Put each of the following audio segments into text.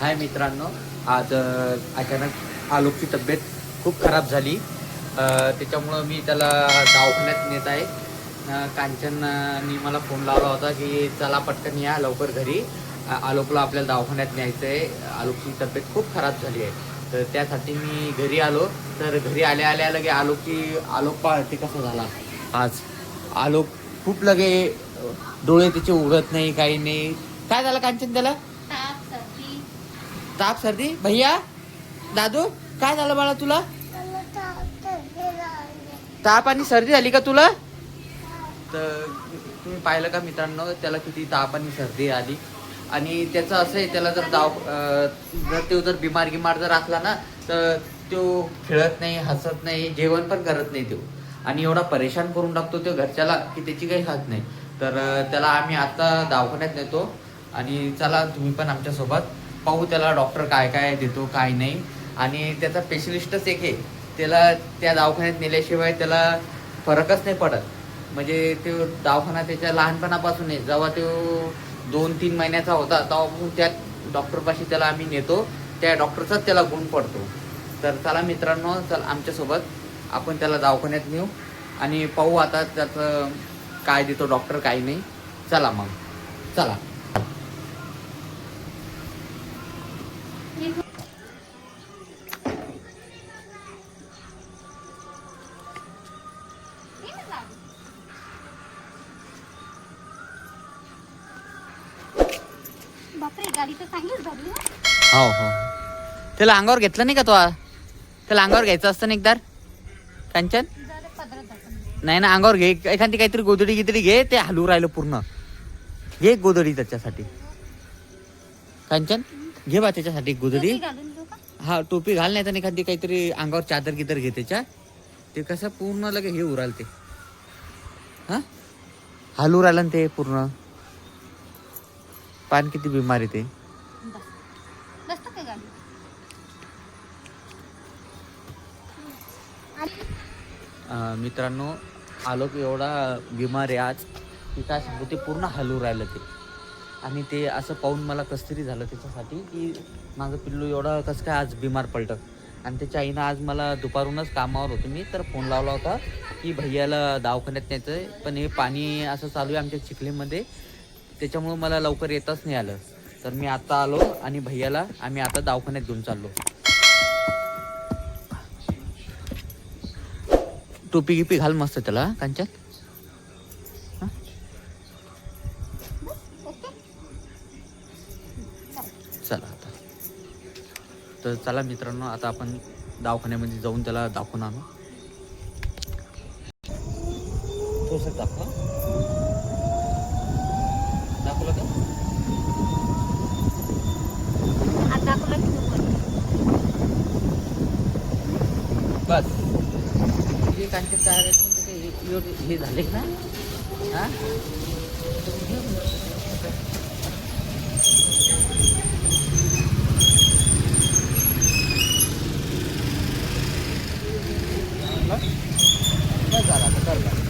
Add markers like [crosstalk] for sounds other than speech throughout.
हाय मित्रांनो. आज अचानक आलोकची तब्येत खूप खराब झाली. त्याच्यामुळं मी त्याला दवाखान्यात नेत आहे. कांचननी मला फोन लावला होता की चला पटकन या लवकर घरी. आलोकला आपल्याला दवाखान्यात न्यायचं आहे आलोकची तब्येत खूप खराब झाली आहे. तर त्यासाठी मी घरी आलो. तर घरी आल्या आल्या लगे आलोकची आलोक पाहते कसा झाला? आज आलोक खूप लगे डोळे त्याचे उघडत नाही काही नाही. काय झालं कांचन त्याला? ताप सर्दी? भैया? दादू काय झालं बाळा तुला? ताप आणि सर्दी झाली का तुला? तर तुम्ही पाहिलं का मित्रांनो त्याला किती ताप आणि सर्दी आली. आणि त्याचं असं आहे त्याला जर दाव जर तो जर बिमार गिमार जर असला ना तर तो खेळत नाही हसत नाही जेवण पण करत नाही तो. आणि एवढा परेशान करून टाकतो तो घरच्याला की त्याची काही हात नाही. तर त्याला आम्ही आता दवाखान्यात नेतो. आणि चला तुम्ही पण आमच्यासोबत. पाहू त्याला डॉक्टर काय काय देतो काय नाही. आणि त्याचा स्पेशलिस्टच एक आहे. त्याला त्या दवाखान्यात नेल्याशिवाय त्याला फरकच नाही पडत. म्हणजे तो दवाखाना त्याच्या लहानपणापासून आहे. जेव्हा तो दोन तीन महिन्याचा होता तेव्हा त्या डॉक्टरपाशी त्याला आम्ही नेतो. त्या डॉक्टरचाच त्याला गुण पडतो. तर चला मित्रांनो चल आमच्यासोबत आपण त्याला दवाखान्यात नेऊ आणि पाहू आता त्याचं काय देतो डॉक्टर काही नाही. चला मग. चला. बापरे गाडी तर चांगलीच भरली ना. हो हो. त्याला अंगावर घेतलं नाही का तो? त्याला अंगावर घ्यायचं असतं ना एकदा कांचन? जरा पदरात टाकून. नाही ना अंगावर घे. एखादी काहीतरी गोदडी गिदडी घे ते हलू राहिलं पूर्ण. घे एक गोदडी त्याच्यासाठी. कांचन घे बा त्याच्यासाठी एक गोदडी टोपी घालून देऊ का? हा टोपी घाल नाही तर एखादी काहीतरी अंगावर चादर गिदर घे त्याच्या ते कसं पूर्ण लगे हे उराल ते. हा? हलू राहिलं ना ते पूर्ण. पान किती बिमार ते? मित्रांनो आलोक एवढा बिमार आहे आज. की काय सांगू ते पूर्ण हलू राहिलं ते. आणि ते असं पाहून मला कसं तरी झालं त्याच्यासाठी की माझं पिल्लू एवढा कसं काय आज बिमार पडतं आणि त्याच्या आईनं आज मला दुपारूनच कामावर होतो मी तर फोन लावला होता की भैयाला दवाखान्यात न्यायचं आहे पण हे पाणी असं चालू आहे आमच्या चिखलीमध्ये. त्याच्यामुळं मला लवकर येतच नाही आलं. तर मी आता आलो आणि भैयाला आम्ही आता दवाखान्यात घेऊन चाललो. टोपी गिपी घाल मस्त त्याला कांच्यात चला आता. तर चला मित्रांनो आता आपण दवाखान्यामध्ये जाऊन त्याला दाखवून आणू. थोडंसं दाखवा. बस। हे कांचे काय आहेत ना, हाँ हे- झाले ना हा? बस झालं आता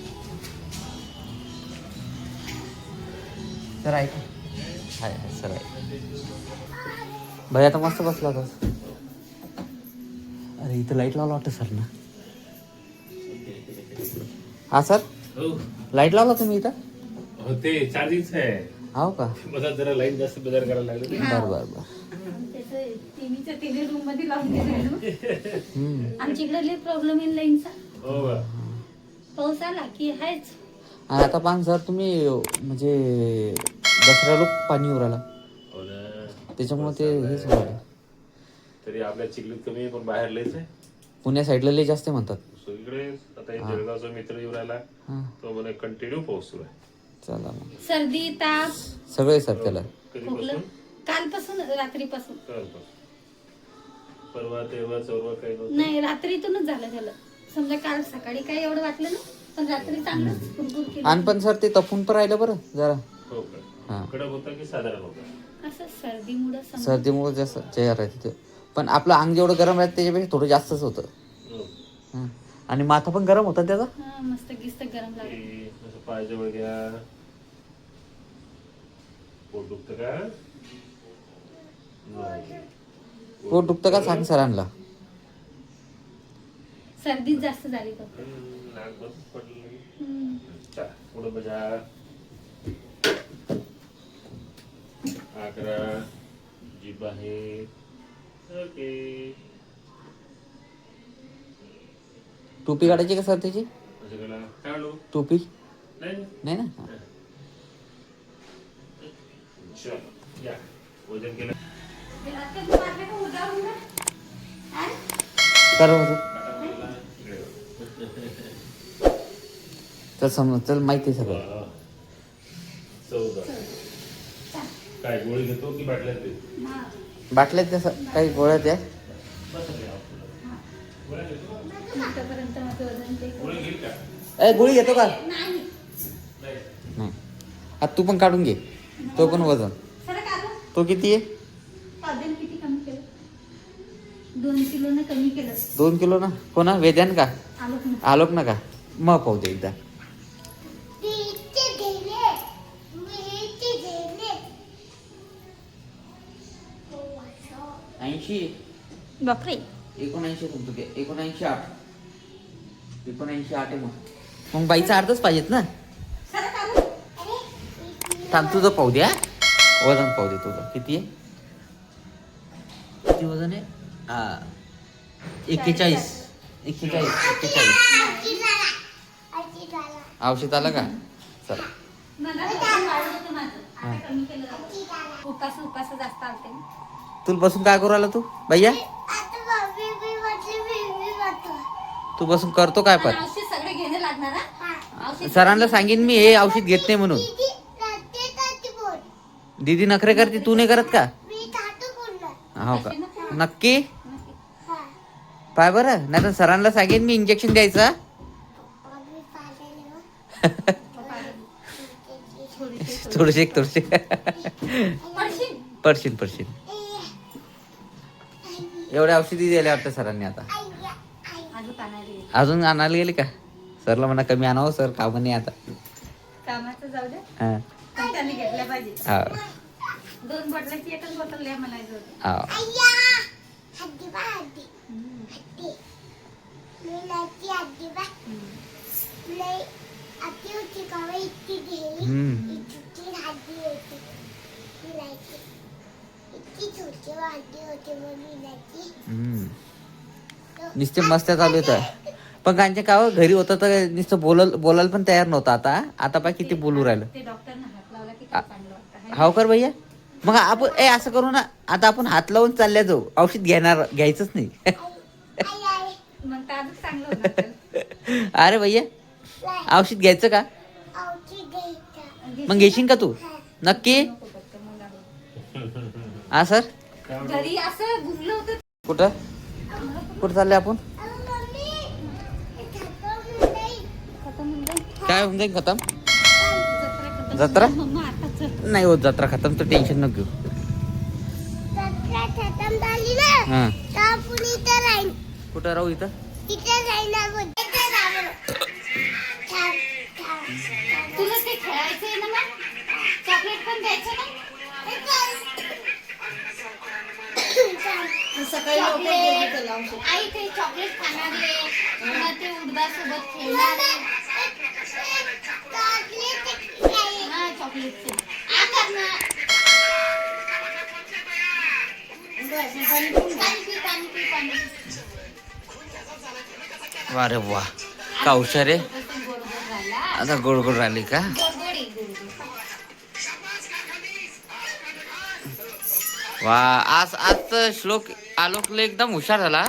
सर ऐक. हाय हाय सर ऐक भैया आता मस्त बसला होता. अरे इथं लाइट लावला वाटतं सर ना? हा सर हो. लाइट लावला तुम्ही इथं? हो ते चार्जिंग आहे. हो का? मला जरा लाईन जास्त बाजार करायला लागली. बर बर बर. त्याचं तिन्हीच्या तिन्ही रूममध्ये लावून दिलं हम्म. आमच्या इकडे प्रॉब्लेम आहे लाईनचा हो का? पाऊस आला की आहेच आणि आता पान सर तुम्ही म्हणजे दसरा लोक पाणी उराला हो ना त्याच्यामुळे ते हेच व्हायला तरी आपल्या चिखलीत कमी पण बाहेर लयच आहे. पुण्या साईडला लय जास्त म्हणतात. सगळीकडे आता हे. जळगावचा मित्र येऊ राहिला. हां. तो म्हणे कंटिन्यू पाऊस सुरू आहे. चला मग. सर्दी ताप. सगळे सर त्याला. खोकलं. कधीपासून कालपासून रात्रीपासून. परवा तेव्हा चौरवा काही नव्हतं. नाही रात्रीतूनच झालं झालं. समजा काल सकाळी काही एवढं वाटलं ना? पण रात्री चांगलंच कुरकुर केलं. आणि पण सर ते तपून पण राहिलं बरं जरा. हो का? कडक होता की साधारण होता? असं सर्दीमुळं जास्त चेहरा आहे तिथे. पण आपलं अंग जेवढं गरम राहतं त्याच्यापेक्षा थोडं जास्तच होतं. हो. हां. आणि माथा पण गरम होता त्याचा? हा मस्त गिस्त गरम लागलं. की असं पायजवळ घ्या. पोट दुखतं का? नाही. पोट दुखतं का सांग सरांना? सर्दीच जास्त झाली फक्त. हम्म, नाक बंद पडलं. बजा अकरा जीभ आहे ओके टोपी काढायची का सर त्याची? टोपी? नाही. ना? हां. चल या. वजन केलं? हा? कर बरं. चल समज चल माहिती आहे सगळं. चौदा. काय गोळी घेतो की बाटल्यात ते हा. बाटल्यात त्या स- काही गोळ्या द्या. आतापर्यंत माझं वजन ते गोळी घेईल का ए गोळी घेतो का? नाही. नाही. नाही आता तू पण काढून घे. तो पण वजन. काढू. तो किती आहे वजन किती कमी केलं दोन कमी केलं. दोन किलो ना? कोणा वेद्यान का? आलोक ना. का? मग पाहू दे एकदा. हो ऐंशी. बापरे. एकोणऐंशी तुमचं ते एकोणऐंशी आठ. एकोणऐंशी आठ आहे मग. मग बाईचं अर्धच पाहिजेत ना? थांब तुझं पाहू द्या वजन पाहू दे तुझं. किती आहे? किती वजन आहे? हा. एक्केचाळीस. एक्केचाळीस एक्केचाळीस. औषध आलं का? चला. मला वजन वाढलं होतं माझं. हा. आता कमी केलं आजी झाला उपास उपास जास्त आलते तू बसून काय करू आला तू? भैया? तू बसून करतो काय पण. औषध सगळे घेणं लागणार औषध सरांना सांगेन मी हे औषध घेत नाही म्हणून. दीदी नखरे करते तू नाही करत का? हो का? नक्की? पाय बरं नाही तर सरांना सांगेन मी इंजेक्शन द्यायचं. थोडेसे थोडेसे पडशील? पडशील एवढ्या औषधी दिल्या वाटतं सरांनी आता. अजून आणायला गेले. का? सरला म्हणा कमी आणावं सर काम नाही आता. हा. हा. दोन बॉटलाची एकच बॉटल म्हणायचं नुसते मस्त चालू होतं पण कांच्या काव घरी होतं तर नुसतं बोलल बोलायला पण तयार नव्हतं आता. आता पाय किती बोलू राहिलं. ते डॉक्टरनं हात लावला की काय चांगलं वाटतं हाव कर भैया. मग आपण ए असं करू ना. आता आपण हात लावून चालल्या जाऊ. औषध घेणार घ्यायचंच नाही. [laughs] [laughs] मग चांगलं होणार [laughs] अरे भैया औषध घ्यायचं का? मग घेशील का तू? नक्की? हा सर? घरी असं घुमलं होतं. कुठं? कुठं चालले आपण? हे खातो. काय होऊन जाईल खतम? जत्रा? नाही होत जत्रा खतम तर टेन्शन नको घेऊ. सत्रा खतम झाली ना हा तर आपण इथं राहीन कुठं राहू इथं? ते खेळायचंय ना मग? चॉकलेट पण द्यायचं ना? सकाळी चॉकलेट. आई ते चॉकलेट खाणार आहे. ते खेळणार हा चॉकलेटचे आता ना. बस, पाणी पी, पाणी पी, पाणी वारे वा रे वा का हुशार आहे? आता गोड गोड राहिली का? वा आज आज श्लोक आलोकला एकदम हुशार झाला.